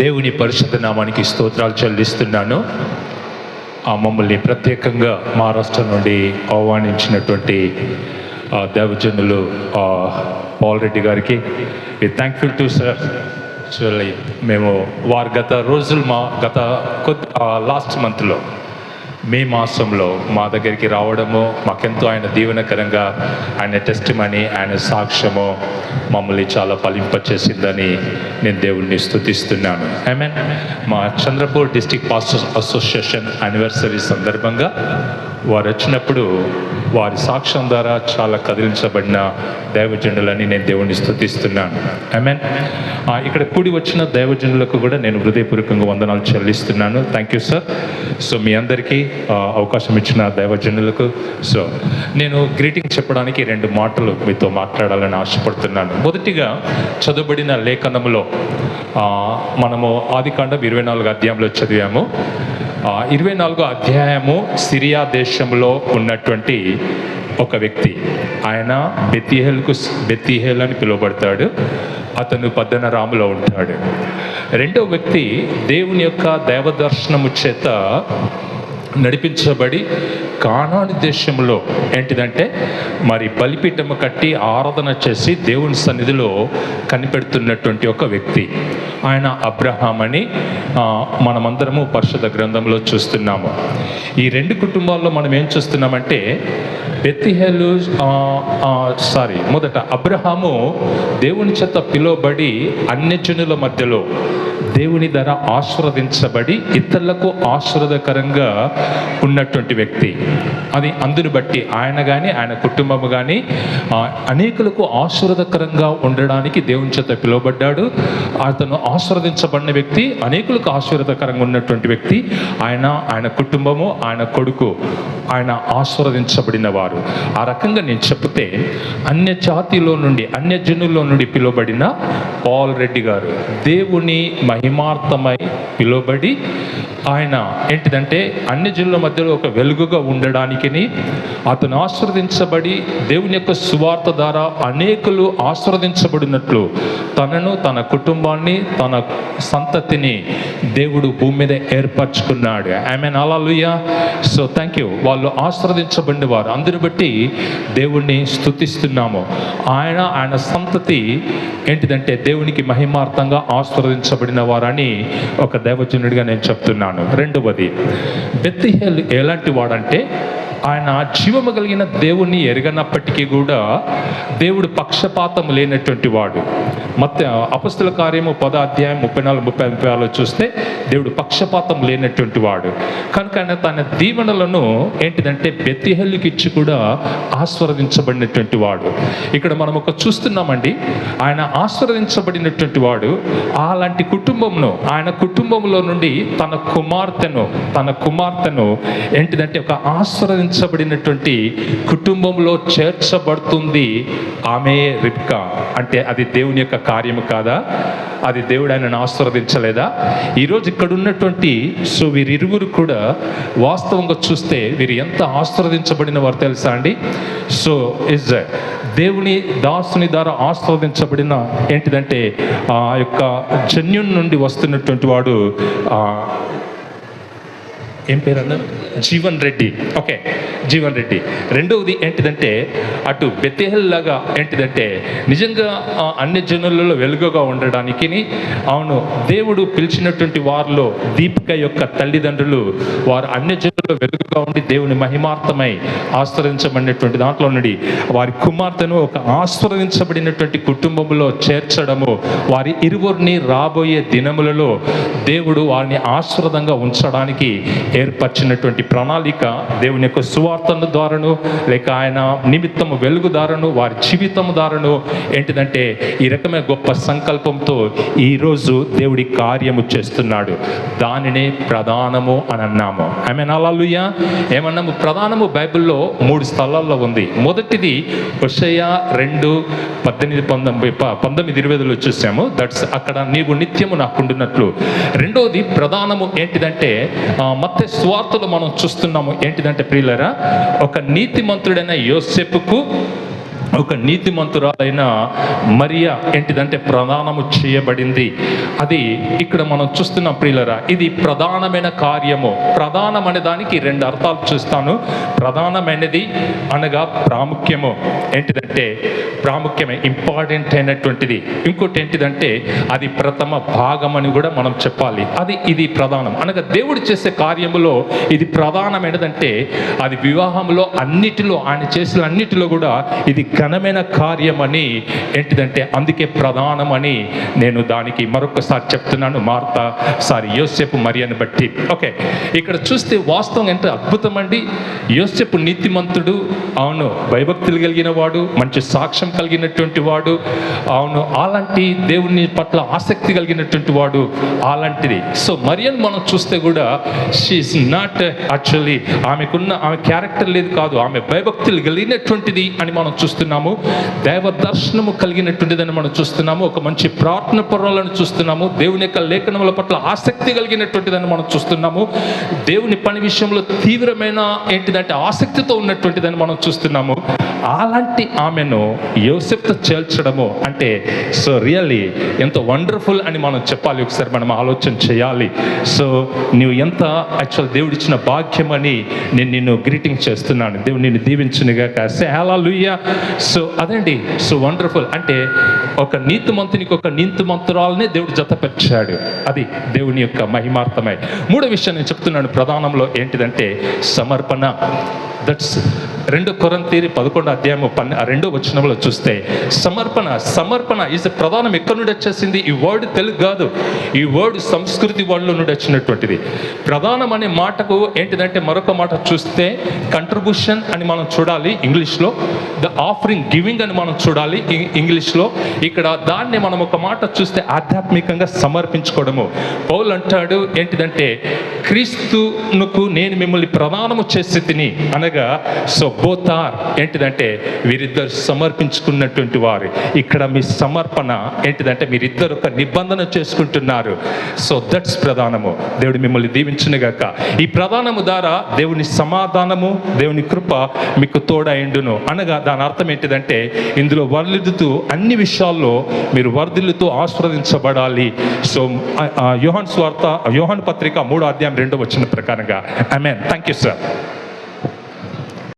దేవుని పరిశుద్ధ నామానికి స్తోత్రాలు చెల్లిస్తున్నాను. ఆ మమ్మల్ని ప్రత్యేకంగా మహారాష్ట్ర నుండి ఆహ్వానించినటువంటి దేవజనులు పాల్రెడ్డి పాల్ రెడ్డి గారికి. థ్యాంక్ఫుల్ టు సార్ యాక్చువల్లీ మేము వారు గత రోజులు మా గత కొద్ది లాస్ట్ మంత్లో మే మాసంలో మా దగ్గరికి రావడము మాకెంతో ఆయన దీవెనకరంగా ఆయన టెస్ట్ మనీ ఆయన సాక్ష్యము మమ్మల్ని చాలా ఫలింపచేసిందని నేను దేవుణ్ణి స్థుతిస్తున్నాను ఐ మా Chandrapur district pastors association anniversary సందర్భంగా వారు వచ్చినప్పుడు వారి సాక్ష్యం ద్వారా చాలా కదిలించబడిన దైవజనులని నేను దేవుణ్ణి స్థుతిస్తున్నాను. ఐ మీన్ ఇక్కడ కూడి వచ్చిన దైవజనులకు కూడా నేను హృదయపూర్వకంగా వందనాలు చెల్లిస్తున్నాను. థ్యాంక్ యూ సార్ సో మీ అందరికీ అవకాశం ఇచ్చిన దైవజనులకు సో నేను గ్రీటింగ్ చెప్పడానికి రెండు మాటలు మీతో మాట్లాడాలని ఆశపడుతున్నాను. మొదటిగా చదువుబడిన లేఖనములో మనము ఆదికాండం ఇరవై నాలుగు అధ్యాయంలో చదివాము. ఇరవై నాలుగో అధ్యాయము సిరియా దేశంలో ఉన్నటువంటి ఒక వ్యక్తి. ఆయన బెత్తిహేల్కు బెత్తిహేల్ అని పిలువబడతాడు. అతను పద్దన రాములో ఉంటాడు. రెండో వ్యక్తి దేవుని యొక్క దైవదర్శనము చేత నడిపించబడి కానాని దేశంలో ఏంటిదంటే మరి బలిపీఠము కట్టి ఆరాధన చేసి దేవుని సన్నిధిలో కనిపెడుతున్నటువంటి ఒక వ్యక్తి. ఆయన అబ్రహాం అని మనమందరము పరిషత్ గ్రంథంలో చూస్తున్నాము. ఈ రెండు కుటుంబాల్లో మనం ఏం చూస్తున్నామంటే బెత్తిహేలు సారీ మొదట అబ్రహాము దేవుని చేత పిలువబడి అన్యజనుల మధ్యలో దేవుని ధర ఆశీర్వదించబడి ఇతరులకు ఆశ్రదకరంగా ఉన్నటువంటి వ్యక్తి. అది అందుని బట్టి ఆయన కానీ ఆయన కుటుంబము కానీ అనేకులకు ఆశ్రదకరంగా ఉండడానికి దేవుని చేత పిలువబడ్డాడు. అతను ఆశీర్వదించబడిన వ్యక్తి అనేకులకు ఆశ్రదకరంగా ఉన్నటువంటి వ్యక్తి. ఆయన ఆయన కుటుంబము ఆయన కొడుకు ఆయన ఆశీర్వదించబడిన వారు ఆ రకంగా నేను చెప్తే అన్య జాతిలో నుండి అన్య జనుల్లో నుండి పిలువబడిన పాల్ రెడ్డి గారు. దేవుని మహి మహిమార్థమై పిలువబడి ఆయన ఏంటిదంటే అన్ని జనుల మధ్యలో ఒక వెలుగుగా ఉండడానికి అతను ఆశ్రదించబడి దేవుని యొక్క సువార్త ద్వారా అనేకులు ఆశ్రదించబడినట్లు తనను తన కుటుంబాన్ని తన సంతతిని దేవుడు భూమి మీద ఏర్పరచుకున్నాడు. ఐ మీన్ అలా సో థ్యాంక్ యూ వాళ్ళు ఆశ్రదించబడిన వారు. అందుని బట్టి దేవుణ్ణి స్తుతిస్తున్నాము. ఆయన ఆయన సంతతి ఏంటిదంటే దేవునికి మహిమార్థంగా ఆశ్రదించబడిన వారని ఒక దైవజనుడిగా నేను చెప్తున్నాను. రెండవది బెత్తిహేల్ ఎలాంటి వాడంటే ఆయన జీవము కలిగిన దేవుణ్ణి ఎరగనప్పటికీ కూడా దేవుడు పక్షపాతం లేనటువంటి వాడు. మత అపస్తుల కార్యము పద అధ్యాయం ముప్పై నాలుగు ముప్పై ముప్పై ఆరులో చూస్తే దేవుడు పక్షపాతం లేనటువంటి వాడు. కనుక ఆయన తన దీవెనలను ఏంటిదంటే బెత్తిహల్లికి ఇచ్చి కూడా ఆస్వాదించబడినటువంటి వాడు. ఇక్కడ మనం ఒక చూస్తున్నామండి ఆయన ఆస్వాదించబడినటువంటి వాడు అలాంటి కుటుంబంను ఆయన కుటుంబంలో నుండి తన కుమార్తెను తన కుమార్తెను ఏంటిదంటే ఒక ఆస్వాదించబడినటువంటి కుటుంబంలో చేర్చబడుతుంది ఆమె రిప్కా అంటే అది దేవుని యొక్క కార్యము కాదా? అది దేవుడు ఆయనను ఆశీర్వదించలేదా? ఈరోజు ఇక్కడ ఉన్నటువంటి సో వీరిరుగురు కూడా వాస్తవంగా చూస్తే వీరు ఎంత ఆశీర్వదించబడిన వారు తెలుసా అండి? సో ఇస్ దేవుని దాసుని ద్వారా ఆస్వాదించబడిన ఏంటిదంటే ఆ యొక్క జన్యున్ నుండి వస్తున్నటువంటి వాడు ఏం పేరు అన్నారు జీవన్ రెడ్డి. ఓకే జీవన్ రెడ్డి. రెండవది ఏంటిదంటే అటు బెత్తెహల్ లాగా ఏంటిదంటే నిజంగా అన్ని జనులలో వెలుగుగా ఉండడానికి అవును దేవుడు పిలిచినటువంటి వారిలో దీపిక యొక్క తల్లిదండ్రులు వారు అన్ని జనులలో వెలుగుగా ఉండి దేవుని మహిమార్థమై ఆస్వాదించబడినటువంటి దాంట్లో నుండి వారి కుమార్తెను ఒక ఆస్వాదించబడినటువంటి కుటుంబంలో చేర్చడము వారి ఇరువురిని రాబోయే దినములలో దేవుడు వారిని ఆశ్రదంగా ఉంచడానికి ఏర్పరిచినటువంటి ప్రణాళిక దేవుని యొక్క సువార్తను ద్వారాను లేక ఆయన నిమిత్తము వెలుగు ద్వారాను వారి జీవితం ద్వారాను ఏంటిదంటే ఈ రకమైన గొప్ప సంకల్పంతో ఈరోజు దేవుడి కార్యము చేస్తున్నాడు. దానినే ప్రధానము అని అన్నాము ఐ మీన్ అలా ఏమన్నాము? ప్రధానము బైబిల్లో మూడు స్థలాల్లో ఉంది. మొదటిది హుషయ రెండు పద్దెనిమిది పంతొమ్మిది పంతొమ్మిది ఇరవైలో చూసాము. దట్స్ అక్కడ నీవు నిత్యము నాకుండున్నట్లు రెండోది ప్రధానము ఏంటిదంటే ఆ, మొదటి స్వార్థలు మనం చూస్తున్నాము. ఏంటిదంటే ప్రియులరా ఒక నీతిమంతుడైన యోసెప్పుకు ఒక నీతిమంతురాలైన మరియా ఏంటిదంటే ప్రధానము చేయబడింది. అది ఇక్కడ మనం చూస్తున్న ప్రియులరా ఇది ప్రధానమైన కార్యము. ప్రధానం అనే దానికి రెండు అర్థాలు చూస్తాను. ప్రధానమైనది అనగా ప్రాముఖ్యము. ఏంటిదంటే ప్రాముఖ్యమే ఇంపార్టెంట్ అయినటువంటిది. ఇంకోటి ఏంటిదంటే అది ప్రథమ భాగం అని కూడా మనం చెప్పాలి. అది ఇది ప్రధానం. అనగా దేవుడు చేసే కార్యములో ఇది ప్రధానమైనదంటే అది వివాహంలో అన్నిటిలో ఆయన చేసిన అన్నిటిలో కూడా ఇది ఘనమైన కార్యమని ఏంటిదంటే అందుకే ప్రధానమని నేను దానికి మరొకసారి చెప్తున్నాను. మార్త సారీ యోసేపు మరియను బట్టి. ఓకే ఇక్కడ చూస్తే వాస్తవం ఎంత అద్భుతం అండి యోసేపు నీతిమంతుడు అవును భయభక్తులు కలిగిన వాడు మంచి సాక్ష్యం కలిగినటువంటి వాడు అవును అలాంటి దేవుని పట్ల ఆసక్తి కలిగినటువంటి వాడు అలాంటిది. సో మరియన్ మనం చూస్తే కూడా షీఈస్ నాట్ యాక్చువల్లీ ఆమెకున్న ఆమె క్యారెక్టర్ లేదు కాదు ఆమె భయభక్తులు కలిగినటువంటిది అని మనం చూస్తున్నాం. చూస్తున్నాము. దైవ దర్శనము కలిగినటువంటిదని మనం చూస్తున్నాము. ఒక మంచి ప్రార్థన పర్వాలను చూస్తున్నాము. దేవుని యొక్క లేఖనముల పట్ల ఆసక్తి కలిగినటువంటిదని మనం చూస్తున్నాము. దేవుని పని విషయంలో తీవ్రమైన ఏంటిదంటే ఆసక్తితో ఉన్నటువంటిదని మనం చూస్తున్నాము. అలాంటి ఆమెను యోసెఫ్తో చేల్చడము అంటే సో రియల్లీ ఎంత వండర్ఫుల్ అని మనం చెప్పాలి. ఒకసారి మనం ఆలోచన చేయాలి. సో నువ్వు ఎంత యాక్చువల్ దేవుడిచ్చిన భాగ్యమని భాగ్యం అని నేను నిన్ను గ్రీటింగ్ చేస్తున్నాను. దేవుడు నిన్ను దీవించునిగా కాసే అలా సో అదండి సో వండర్ఫుల్ అంటే ఒక నీతిమంతునికి ఒక నీతిమంతురాలనే దేవుడు జతపరిచాడు. అది దేవుని యొక్క మహిమార్థమై. మూడో విషయం నేను చెప్తున్నాను ప్రధానంలో ఏంటిదంటే సమర్పణ. దట్స్ రెండు కొరంతీరి పదకొండు అధ్యాయము పన్నె ఆ రెండో వచ్చినప్పుడు చూస్తే సమర్పణ సమర్పణ ఈజ్ ప్రధానం ఎక్కడి నుండి వచ్చేసింది? ఈ వర్డ్ తెలుగు కాదు. ఈ వర్డ్ సంస్కృతి వర్డ్లో నుండి వచ్చినటువంటిది. ప్రధానం అనే మాటకు ఏంటిదంటే మరొక మాట చూస్తే కంట్రిబ్యూషన్ అని మనం చూడాలి ఇంగ్లీష్లో ద ఆఫరింగ్ గివింగ్ అని మనం చూడాలి ఇంగ్లీష్లో ఇక్కడ దాన్ని మనం ఒక మాట చూస్తే ఆధ్యాత్మికంగా సమర్పించుకోవడము. పౌల్ అంటాడు ఏంటిదంటే క్రీస్తునుకు నేను మిమ్మల్ని ప్రధానము చేసి తిని అనగా సో బోతార్ ఏంటిదంటే వీరిద్దరు సమర్పించుకున్నటువంటి వారు. ఇక్కడ మీ సమర్పణ ఏంటిదంటే మీరిద్దరు ఒక నిబంధన చేసుకుంటున్నారు. సో దట్స్ ప్రధానము. దేవుడు మిమ్మల్ని దీవించునుగాక. ఈ ప్రధానము ద్వారా దేవుని సమాధానము దేవుని కృప మీకు తోడైండును. అనగా దాని అర్థం ఏంటిదంటే ఇందులో వర్ధిల్లుతూ అన్ని విషయాల్లో మీరు వర్ధిల్లుతూ ఆస్వాదించబడాలి. సో యోహాన్ స్వార్థ యోహాన్ పత్రిక మూడో అధ్యాయం రెండో వచ్చిన ప్రకారంగా. I mean thank you sir